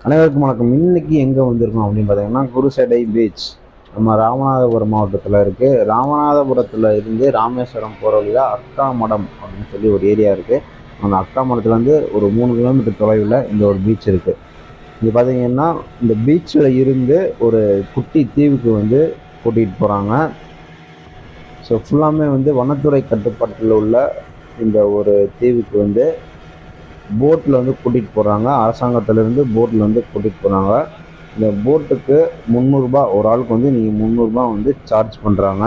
அனைவருக்கும் வணக்கம். இன்னைக்கு எங்கே வந்திருக்கோம் அப்படின்னு பார்த்தீங்கன்னா குருசடை பீச் நம்ம ராமநாதபுரம் மாவட்டத்தில் இருக்குது ராமநாதபுரத்தில் இருந்து ராமேஸ்வரம் போகிற வழியில் அக்கா மடம் அப்படின்னு சொல்லி ஒரு ஏரியா இருக்குது அந்த அக்கா மடத்துலேருந்து ஒரு மூணு கிலோமீட்டர் தொலைவில் இந்த ஒரு பீச் இருக்குது இது பார்த்தீங்கன்னா இந்த பீச்சில் இருந்து ஒரு குட்டி தீவுக்கு வந்து கூட்டிகிட்டு போகிறாங்க ஸோ ஃபுல்லாமே வந்து வனத்துறை கட்டுப்பாட்டில் உள்ள இந்த ஒரு தீவுக்கு வந்து போட்டில் வந்து கூட்டிகிட்டு போகிறாங்க அரசாங்கத்திலேருந்து போட்டில் வந்து கூட்டிகிட்டு போகிறாங்க இந்த போட்டுக்கு முந்நூறுரூபா ஒரு ஆளுக்கு வந்து நீங்கள் முந்நூறுரூபா வந்து சார்ஜ் பண்ணுறாங்க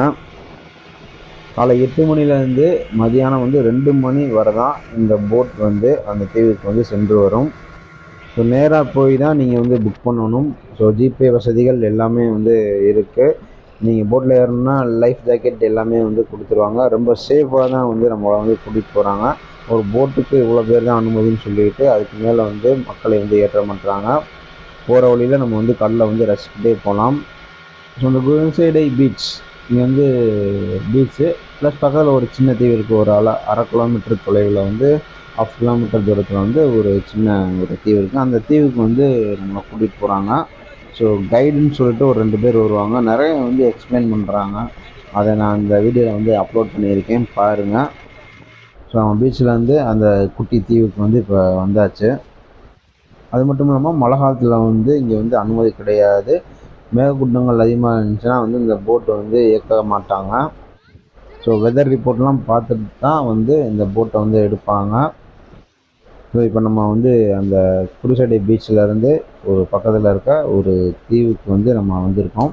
காலை எட்டு மணிலேருந்து மதியானம் வந்து ரெண்டு மணி வரை தான் இந்த போட் வந்து அந்த தீவுக்கு வந்து சென்று வரும். ஸோ நேராக போய் தான் நீங்கள் வந்து புக் பண்ணணும். ஸோ ஜிபே வசதிகள் எல்லாமே வந்து இருக்குது நீங்கள் போட்டில் ஏறணும்னா லைஃப் ஜாக்கெட் எல்லாமே வந்து கொடுத்துருவாங்க. ரொம்ப சேஃபாக தான் வந்து நம்மளை வந்து கூட்டிகிட்டு போகிறாங்க ஒரு போட்டுக்கு இவ்வளோ பேர் தான் அனுமதின்னு சொல்லிட்டு அதுக்கு மேலே வந்து மக்களை வந்து ஏற்ற பண்ணுறாங்க போகிற வழியில் நம்ம வந்து கடலில் வந்து ரசிக்கிட்டே போகலாம் ஸோ இந்த குருசைடை பீச் இங்கே வந்து பீச்சு ப்ளஸ் பக்கத்தில் ஒரு சின்ன தீவு இருக்குது ஒரு அரை அரை கிலோமீட்டர் தொலைவில் வந்து ஆஃப் கிலோமீட்டர் தூரத்தில் வந்து ஒரு சின்ன ஒரு தீவு இருக்குது அந்த தீவுக்கு வந்து நம்மளை கூட்டிகிட்டு போகிறாங்க ஸோ கைடுன்னு சொல்லிட்டு ஒரு ரெண்டு பேர் வருவாங்க. நிறைய வந்து எக்ஸ்பிளைன் பண்ணுறாங்க அதை நான் இந்த வீடியோவில் வந்து அப்லோட் பண்ணியிருக்கேன். பாருங்கள் ஸோ நம்ம பீச்சில் அந்த குட்டி தீவுக்கு வந்து இப்போ வந்தாச்சு. அது மட்டும் இல்லாமல் மழை காலத்தில் வந்து இங்கே வந்து அனுமதி கிடையாது. மேகக்கூட்டங்கள் அதிகமாக இருந்துச்சுன்னா வந்து இந்த போட்டை வந்து இயக்க மாட்டாங்க. ஸோ வெதர் ரிப்போர்ட்லாம் பார்த்துட்டு தான் வந்து இந்த போட்டை வந்து எடுப்பாங்க. ஸோ இப்போ நம்ம வந்து அந்த குருசடை பீச்சில் இருந்து ஒரு பக்கத்தில் இருக்க ஒரு தீவுக்கு வந்து நம்ம வந்திருக்கோம்.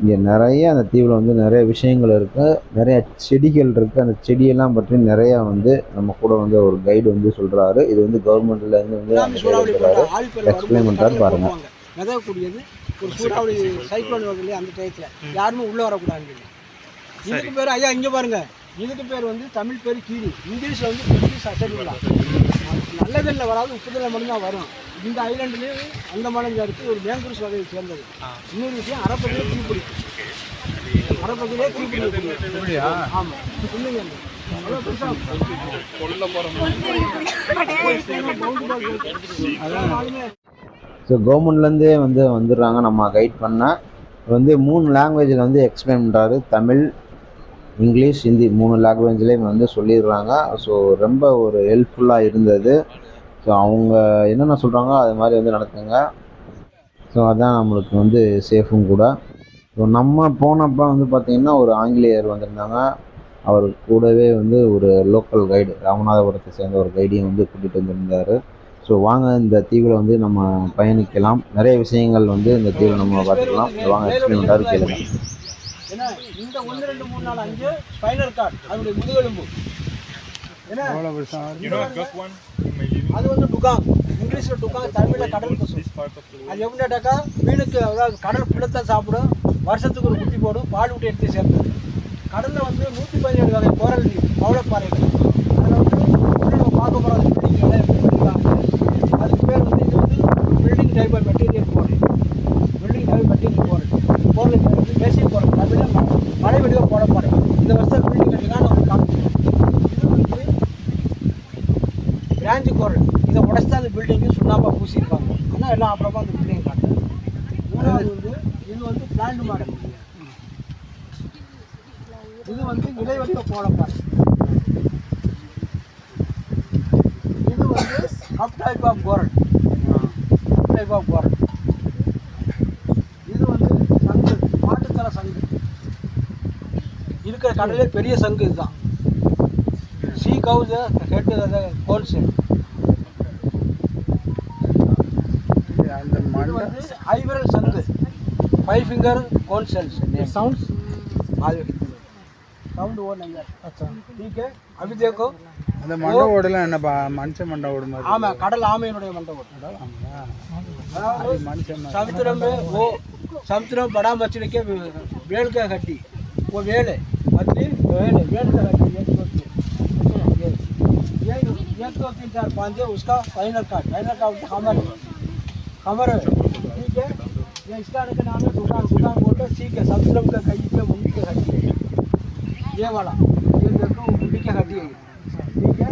இங்கே நிறைய அந்த தீவில் வந்து நிறைய விஷயங்கள் இருக்குது நிறைய செடிகள் இருக்குது அந்த செடியெல்லாம் பற்றி நிறையா வந்து நம்ம கூட வந்து ஒரு கைடு வந்து சொல்கிறாரு இது வந்து கவர்மெண்ட்லேருந்து வந்து அந்த guide சொல்றாரு. explain பண்றாரு பாருங்க. மிதக்கக்கூடியது ஒரு சூறாவளி சைக்ளோன் வருது இல்லையா அந்த டயத்தில் யாருமே உள்ளே வரக்கூடாது இதுக்கு பேர் ஐயா இங்கே பாருங்க. இதுக்கு பேர் வந்து தமிழ் பேர் கீரி. இங்கிலீஷில் வந்து நல்லதில் வராது உப்புதலில் மட்டும்தான் வரும். இந்த ஐலாண்டுலேயும் அந்த மலைஞ்சா இருக்குது ஒரு மேங்கூஸ் வகையை சேர்ந்தது. இன்னொரு விஷயம் அரைப்பதிலே தீ பிடிக்கும் அரைப்பதிலே தீ பிடிக்கக்கூடிய ஆமாம் ஸோ கவர்மெண்ட்லேருந்தே வந்து வந்துடுறாங்க. நம்ம கைட் பண்ண வந்து மூணு லாங்குவேஜில் வந்து எக்ஸ்பிளைன் பண்ணுறாரு தமிழ் இங்கிலீஷ் ஹிந்தி மூணு லாங்குவேஜ்லேயும் வந்து சொல்லிடுறாங்க. ஸோ ரொம்ப ஒரு ஹெல்ப்ஃபுல்லாக இருந்தது. ஸோ அவங்க என்னென்ன சொல்கிறாங்களோ அது மாதிரி வந்து நடத்துங்க ஸோ அதுதான் நம்மளுக்கு வந்து சேஃபும் கூட. ஸோ நம்ம போனப்போ வந்து பார்த்திங்கன்னா ஒரு ஆங்கிலேயர் வந்திருந்தாங்க. அவர் கூடவே வந்து ஒரு லோக்கல் கைடு ராமநாதபுரத்தை சேர்ந்த ஒரு கைடையும் வந்து கூட்டிகிட்டு வந்திருந்தார். ஸோ வாங்க இந்த தீவில் வந்து நம்ம பயணிக்கலாம். நிறைய விஷயங்கள் வந்து இந்த தீவில் நம்ம பார்த்துக்கலாம். வாங்க எக்ஸ்பிளைன் கேளுங்க. ஏன்னா இந்த ஒன்று ரெண்டு மூணு நாலு அஞ்சு ஸ்பைனல் கார்டு அதனுடைய முதுகெலும்பு in my living அது வந்து டுகாங் இங்கிலீஷில் டுகாங் தமிழில் கடல். அது எப்படின்னாக்கா மீனுக்கு அதாவது கடல் புள்ளத்தான் சாப்பிடும். வருஷத்துக்கு ஒரு குட்டி போடும். பால் விட்டு எடுத்து சேர்த்து கடலில் வந்து நூற்றி பதினேழு வகை கோரல் பவளப்பாறைகள். அதில் வந்து உள்ள நம்ம பார்க்க போகிற பில்டிங் எல்லாம் எப்படி பண்ணிருக்காங்க அதுக்கு பேர் வந்து இது வந்து building type material board building type material board போர்டில் பேர் வந்து பேசிக் போர்டு தமிழில் ம- மழை வடிவ போடப்பாடு இந்த வருஷம் பில்டிங் கட்டினா நம்ம காமிக்கிறோம் இது வந்து பிராஞ்சு கோரல் இதை உடச்சி அந்த பில்டிங்கு சுண்ணாம்பா பூசியிருப்பாங்க ஆனால் எல்லாம் அப்புறமா அந்த பில்டிங் காட்டு மூணாவது வந்து இது வந்து பிளான்ட் மாடல் இது வந்து இலைவடிவ கோலப்பாறை இது வந்து ஹப் டைப் ஆஃப் கோரட் டைப் ஆஃப் கோரட் இது வந்து சங்கு மாட்டுத்தர சங்கு இருக்கிற கடலே பெரிய சங்கு இதுதான். சி கவுஸ் ஹெட்டு கோல் செட். அந்த மண் ஹைவரல் சங்கு. ஃபைவ் ஃபிங்கர் கோல் செல்ஸ் சவுண்ட்ஸ் அது वो नहीं है अच्छा ठीक है अभी देखो அந்த மண்டை ஓடுலாம் என்னப்பா மனுஷ மண்டை ஓடு மாதிரி ஆமா கடல் ஆமையினுடைய மண்டபம் அதாவது மனுஷன் समुद्र में वो समुद्र में बड़ा मछली के वेल का हड्डी वो वेल है मछली वेल है वेल का हड्डी एक दो तीन ये ये एक दो तीन चार पाँच है उसका final card final card Qamar है खमर है ठीक है ये इसका का नाम है दुकान दुकान बोलते हैं ठीक है समुद्र का कहीं पे मुंडी की हड्डी है ये वाला ये देखो मुंडी की हड्डी है ठीक है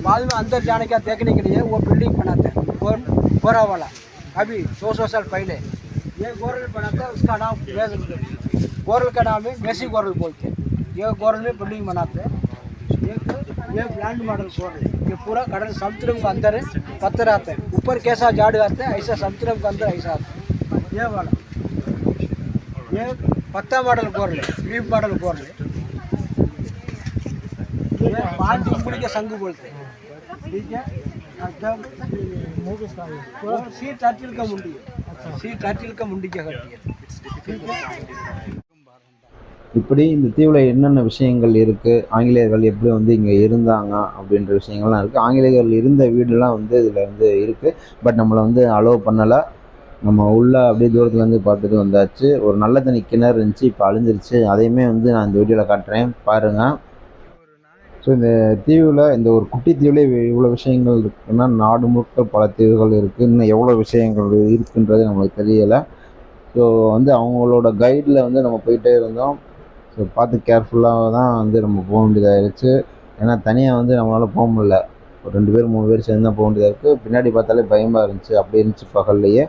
बाद में अंदर जाने का देखने के लिए वो बिल्डिंग बनाते हैं और गोरा वाला अभी 200 साल पहले ये गोरल बनाता है उसका नाम गोरल का नाम है मेसी गोरल बोलते हैं ये गोरल में बिल्डिंग बनाते हैं ये लैंड मॉडल गोरल ये पूरा कडल समुद्र के अंदर है पत्थर आते हैं ऊपर कैसा झाड़ आते हैं ऐसा समुद्र के अंदर ऐसा आता है ये वाला ये पत्ता मॉडल गोरल है लीफ मॉडल गोरल है ये पांच उंगली के संग बोलते हैं ठीक है एकदम वो सी टर्टिल का मुंडी है सी टर्टिल का मुंडी की हड्डी है ठीक है இப்படி இந்த தீவில் என்னென்ன விஷயங்கள் இருக்குது ஆங்கிலேயர்கள் எப்படி வந்து இங்கே இருந்தாங்க அப்படின்ற விஷயங்கள்லாம் இருக்குது ஆங்கிலேயர்கள் இருந்த வீடுலாம் வந்து இதில் வந்து இருக்குது பட் நம்மளை வந்து அலோவ் பண்ணலை நம்ம உள்ள அப்படியே தூரத்துலேருந்து பார்த்துட்டு வந்தாச்சு. ஒரு நல்ல தண்ணி கிணறு இருந்துச்சு இப்போ அழிஞ்சிருச்சு. அதையுமே வந்து நான் இந்த வீடியோவில் காட்டுறேன். பாருங்கள் ஸோ இந்த தீவில் இந்த ஒரு குட்டி தீவில் இவ்வளோ விஷயங்கள் இருக்குன்னா நாடு முழுக்க பல தீவுகள் இருக்குது இன்னும் எவ்வளோ விஷயங்கள் இருக்குன்றது நம்மளுக்கு தெரியலை. ஸோ வந்து அவங்களோட கைடில் வந்து நம்ம போயிட்டே இருந்தோம். ஸோ பார்த்து கேர்ஃபுல்லாக தான் வந்து நம்ம போக வேண்டியதாகிடுச்சு ஏன்னா தனியாக வந்து நம்மளால் போக முடியல. ஒரு ரெண்டு பேர் மூணு பேர் சேர்ந்து தான் போக வேண்டியதாக இருக்குது பின்னாடி பார்த்தாலே பயமாக இருந்துச்சு. அப்படி இருந்துச்சு பகல்லையே.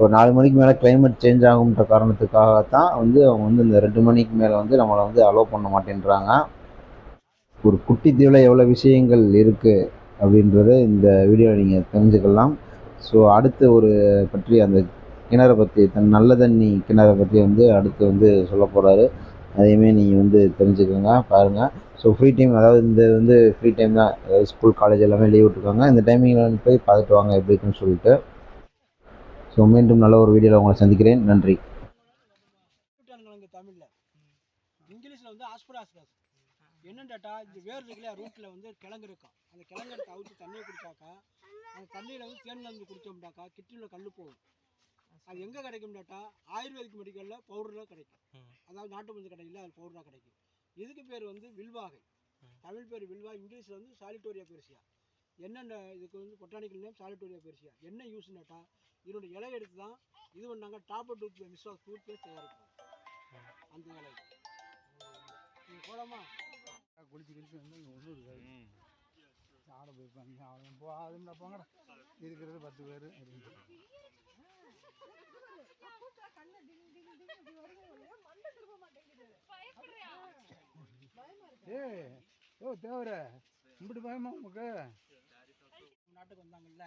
ஒரு நாலு மணிக்கு மேலே கிளைமேட் சேஞ்ச் ஆகுன்ற காரணத்துக்காகத்தான் வந்து அவங்க வந்து இந்த ரெண்டு மணிக்கு மேலே வந்து நம்மளை வந்து அலோவ் பண்ண மாட்டேன்றாங்க. ஒரு குட்டி தீவில் எவ்வளோ விஷயங்கள் இருக்குது அப்படின்றத இந்த வீடியோவில் நீங்கள் தெரிஞ்சுக்கலாம். ஸோ அடுத்து ஒரு பற்றி அந்த கிணறு பற்றி தன் நல்ல தண்ணி கிணறை பற்றி வந்து அடுத்து வந்து சொல்ல போகிறாரு அதையுமே நீங்கள் வந்து தெரிஞ்சுக்கோங்க பாருங்கள் ஸோ ஃப்ரீ டைம் அதாவது இந்த வந்து ஃப்ரீ டைம் தான். அதாவது ஸ்கூல் காலேஜ் எல்லாமே லீவ் விட்டுருக்காங்க. இந்த டைமிங்கில் வந்து போய் பார்த்துட்டு வாங்க எப்படி இருக்குன்னு சொல்லிட்டு. ஸோ மீண்டும் நல்ல ஒரு வீடியோவில் உங்களை சந்திக்கிறேன். நன்றி. இங்கே தமிழில் இங்கிலீஷில் வந்து ஆஸ்பராஸ்கஸ். என்னண்டாட்டா இந்த வேர் இருக்குல்ல ரூட்டில் வந்து கிழங்கு இருக்கும். அந்த கிழங்கு எடுத்து அவிச்சு தண்ணியை குடிச்சாக்கா அந்த தண்ணியில் வந்து தேன் கலந்து குடித்தோம்னாக்கா கிட்னியில் கல் போகும். அது எங்கே கிடைக்கும்னாட்டா ஆயுர்வேதிக் மெடிக்கலில் பவுடரில் கிடைக்கும். அதாவது நாட்டு மருந்து கடையில் அது பவுடராக கிடைக்கும். இதுக்கு பேர் வந்து வில்வாகை. தமிழ் பேர் வில்வா இங்கிலீஷில் வந்து சாலிட்டோரியா பெருசியா. என்னென்ன இதுக்கு வந்து பொட்டானிக்கல் நேம் சாலிட்டோரியா பெருசியா. என்ன யூஸ்னாட்டா இதனுடைய இலை எடுத்து தான் இது பண்ணாங்க. டாப்பர் டூத் மிஸ் டூத் பேஸ்ட் தயாரிப்போம் அந்த இலை. நீ போலாமா குளிச்சு குளிச்சு வந்து ஒன்றும் இருக்காது ஆட போயிருப்பாங்க அவ்வளோ போ அதுங்களா போங்கடா. இருக்கிறது பத்து பேர். ஏ ஓ தேவர. இப்படி பயமா உங்களுக்கு நாட்டுக்கு வந்தாங்கல்ல.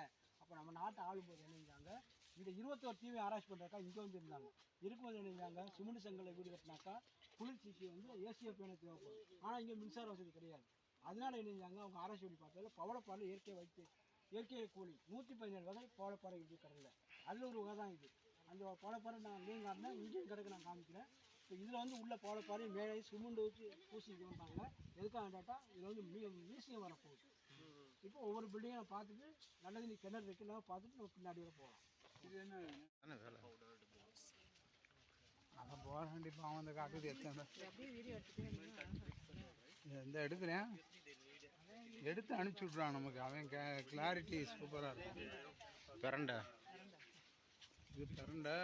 அப்போ நம்ம நாட்டை ஆளும்போது என்ன செஞ்சாங்க? இந்த இருபத்தோரு தீவை ஆராய்ச்சி பண்ணுறாக்கா இங்கே வந்து இருந்தாங்க. இருக்கும்போது என்ன சிமெண்ட் செங்கலை வீடு கட்டினாக்கா குளிர்ச்சிக்கு வந்து ஏசிய பேனை தேவைப்படும். ஆனால் இங்கே மின்சார வசதி கிடையாது. அதனால என்ன அவங்க ஆராய்ச்சி பண்ணி பார்த்ததில் பவளப்பாறை இயற்கை வைத்து இயற்கை கூலி நூற்றி பதினேழு வகை பவளப்பாறை இது கடலில் அதில் ஒரு வகை தான் இது. அந்த பவளப்பாறை நான் நீங்கள் காட்டினேன்? இங்கேயும் கிடக்கு நான் காமிக்கிறேன். இப்போ இதில் வந்து உள்ள பவளப்பாறை மேலே சிமெண்ட் வச்சு பூசி இது பண்ணாங்க எதுக்காக கேட்டால் இதில் வந்து மியூ மியூசியம் வரப்போகுது. இப்போ ஒவ்வொரு பில்டிங்கும் நான் பார்த்துட்டு நல்லது நீ கிணறு இருக்குல்ல பார்த்துட்டு நம்ம பின்னாடி வர போகலாம். இது என்ன அவன் போக வேண்டியப்பா அவன் அந்த காட்டுது எத்தனை இந்த எடுக்கிறேன்? எடுத்து அனுப்பிச்சி விட்றான் நமக்கு. அவன் கிளாரிட்டி சூப்பராக இருக்கும். பிரண்டை. இது பரண்டை.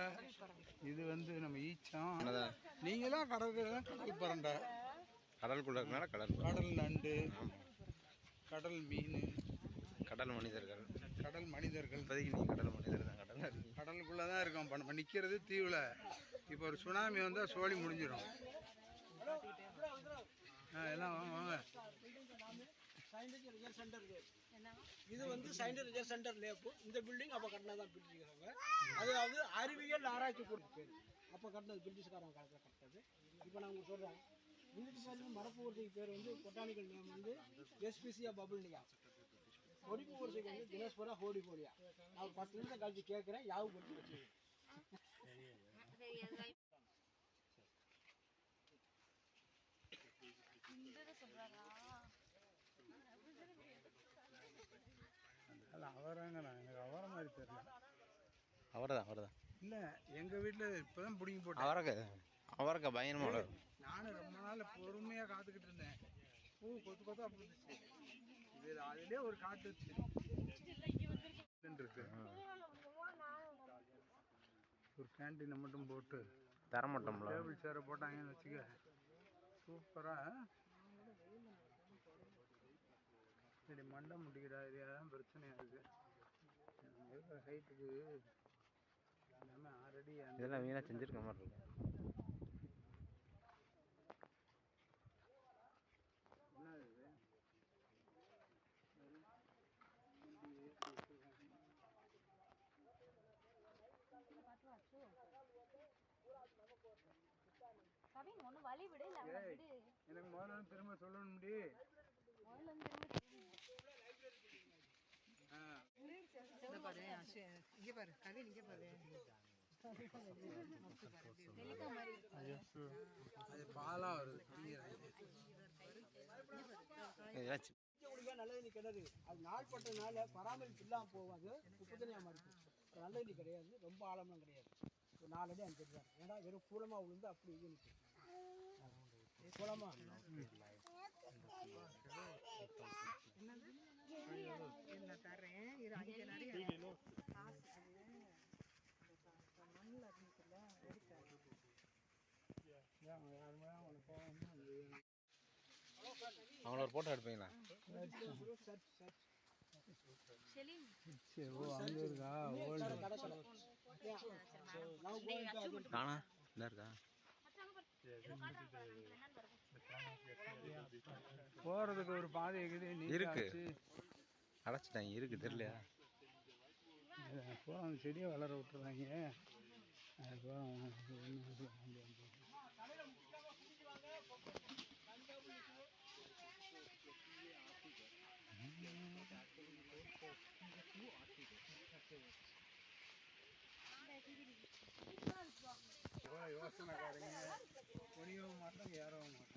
இது வந்து நம்ம ஈச்சம். நீங்களாம் கடற்கரை கடல் பரண்டை. கடலுக்குள்ள இருக்கனால கடல். கடல் நண்டு. கடல் மீன். கடல் மனிதர்கள். கடல் மனிதர்கள். இப்போதைக்கு நீ கடல் மனிதர் தான் கடல் கடலுக்குள்ளே தான் இருக்கோம். இப்போ நம்ம நிற்கிறது தீவில். இப்போ ஒரு சுனாமி வந்தால் சோழி முடிஞ்சிடும் ஆ எல்லாம் வாங்க வாங்க. சயின்டிஃபிக் ரிசர்ச் சென்டர் இது வந்து சயின்டிஃபிக் ரிசர்ச் சென்டர் லேப்பு இந்த பில்டிங் அப்போ கட்டினா தான் பில்டிங் அதாவது அறிவியல் ஆராய்ச்சி கூட்டு பேர். அப்போ கட்டினது பிரிட்டிஷ்காரங்க கட்டினது. இப்போ நான் உங்களுக்கு சொல்கிறேன் மரப்பு ஊர்திக்கு பேர் வந்து பொட்டானிக்கல் நேம் வந்து எஸ்பிசியா பபுல்னியா ஒடிப்பு ஊர்திக்கு வந்து தினேஸ்வரா ஹோடிபோலியா நான் ஒரு பத்து நிமிஷம் கழிச்சு கேட்குறேன் யாவும் போட்டு வச்சு அது அவராங்க நான் எனக்கு அவரை மாதிரி தெரியல. அவர்தான் அவர்தான். இல்லை எங்கள் வீட்டில் இப்போ தான் பிடிங்கி போட்டேன். அவரக்க அவரக்க பயங்கரமாக வளரும் நானும் ரொம்ப நாள் பொறுமையாக காத்துக்கிட்டு இருந்தேன். பூ கொத்து கொத்தா பூத்துச்சு. இது அதுலேயே ஒரு காட்டு இருக்கு ஒரு கேன்டீனை மட்டும் போட்டு. தரமாட்டோம்ல டேபிள் சேரை போட்டாங்கன்னு வச்சுக்க. சூப்பராக சரி மண்டை முட்டிக்கிற ஏரியா தான் பிரச்சனையாக இருக்குது ஹைட்டுக்கு எல்லாமே ஆல்ரெடி இதெல்லாம் வீணாக செஞ்சிருக்க மாதிரி இருக்கும். கவின் ஒண்ணு வழி விடு இல்ல விடு. எனக்கு முதல்ல திரும்ப சொல்லணும் முடி. முதல்ல திரும்ப திரும்பி. அது பாலா வருது ஏதாச்சும். குடிக்க குடிக்க நல்ல தண்ணி கிணறு அது நாள்பட்டதுனால பராமரிப்பு இல்லாமல் போகும் அது உப்பு தண்ணியாக மாறி போகும். அது நல்ல தண்ணி கிடையாது. ரொம்ப ஆழம்லாம் கிடையாது. ஒரு நாலு அடி அஞ்சு அடி தான். ஏன்னா வெறும் கூலமாக விழுந்து அப்படி இது நிற்கும் கூலமா அவங்கள ஒரு ஃபோட்டோ எடுப்பீங்களா? செலின். சரி ஓ அங்கே இருக்கா ஓல்டு கடை கடை நான்? போய் காணா இந்த இருக்கா? போகிறதுக்கு ஒரு பாதை இருக்குது. இருக்கு. அடைச்சிட்டாங்க. இருக்கு தெரியலையா? அந்த செடியை வளர விட்டுறாங்க. அது பூரா ஒண்ணு இது மாட்டோம் ஏறவும் மாட்டோம்.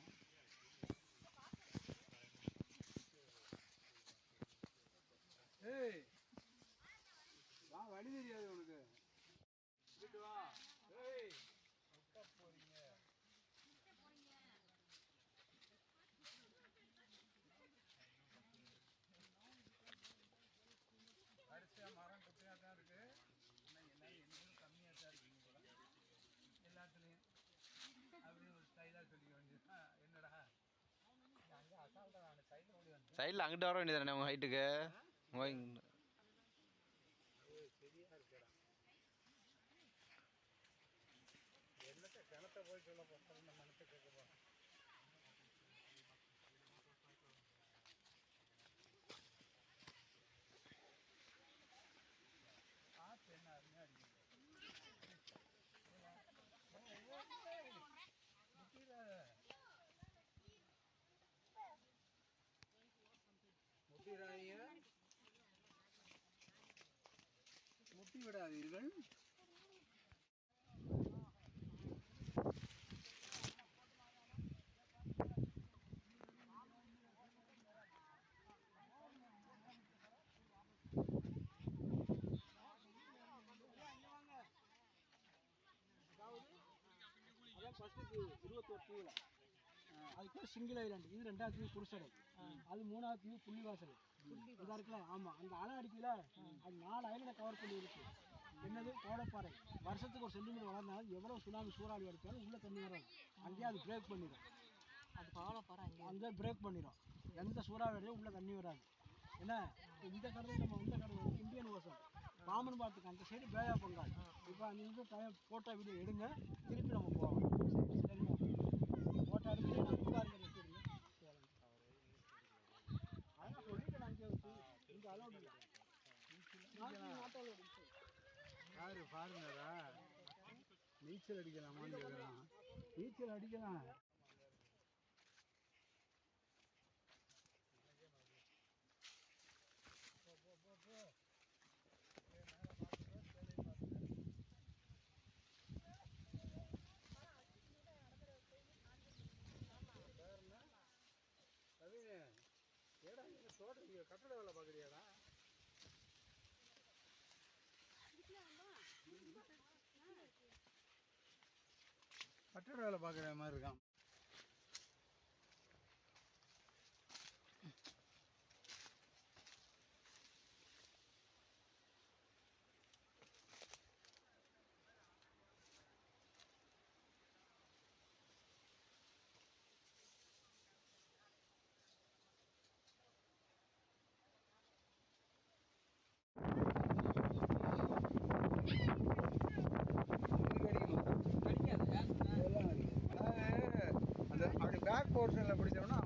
ஏய் வா வழி தெரியாது உனக்கு வீட்டு வா ஏய் எங்க போறீங்க வரிசையா மரம் குட்டியாக தான் இருக்கு ஆனால் எல்லாரும் என்னையும் கம்மியாக தான் இருக்கீங்க போல எல்லாத்துலேயும் அப்படின்னு ஒரு ஸ்டைலாக சொல்லிக்க வேண்டியது என்னடா அங்கே அசால்ட்டாக நான் சைடில் அங்கிட்டு வர வேண்டியதானே உங்கள் ஹைட்டுக்கு உங்கள் சரியா இருக்கடா என்னத்த கிணத்த போய் சொல்ல போகிறோம் இந்த மனத்தை கேட்க போகிறோம் காற்று என்ன அருமையாக அடிக்குது முட்டிராய முட்டி விடாதீர்கள் அதான் ஃபர்ஸ்ட்டு இருபத்தோரு தீவில் அது பேர் சிங்கிள் ஐலாண்டு. இது ரெண்டாவது தீவு குருசடை அது மூணாவது தீவு புள்ளிவாசல். இதா இருக்குல்ல ஆமாம் அந்த அலை அடிக்கல அது நாலு ஐலண்டை கவர் பண்ணி இருக்கு என்னது? கோடப்பாறை. வருஷத்துக்கு ஒரு சென்டிமீட்டர் வளர்ந்தாலும் எவ்வளோ சுனாமி சூறாவளி அடித்தாலும் உள்ள தண்ணி வராது. அங்கேயே அது பிரேக் பண்ணிடும் அது கோவலப்பாறை அங்கே அங்கே பிரேக் பண்ணிடும் எந்த சூறாவளி அடியும் உள்ள தண்ணி வராது. என்ன? இந்த கடல் நம்ம இந்த கடல் வந்து இந்தியன் ஓசன். பாமன் பாத்துக்கு அந்த சைடு பேயா பங்காள். இப்போ நிமிஷம் டைம் ஃபோட்டோ வீடியோ எடுங்க. திருப்பி நம்ம போவோம் சரிங்களா? ஃபோட்டோ எடுத்து கூட இருக்கிற வச்சுருங்க அதான் சொல்லிட்டு நான் அங்கே வச்சு. இந்த அலௌட் இல்லை. ஆட்டோவில் யாரு பாருங்கடா நீச்சல் அடிக்கலாமான்னு கேட்குறான் நீச்சல் அடிக்கலாம். கட்டட வேலை பார்க்குற மாதிரி இருக்கான். போர்ஷனில் பிடிச்சோம்னா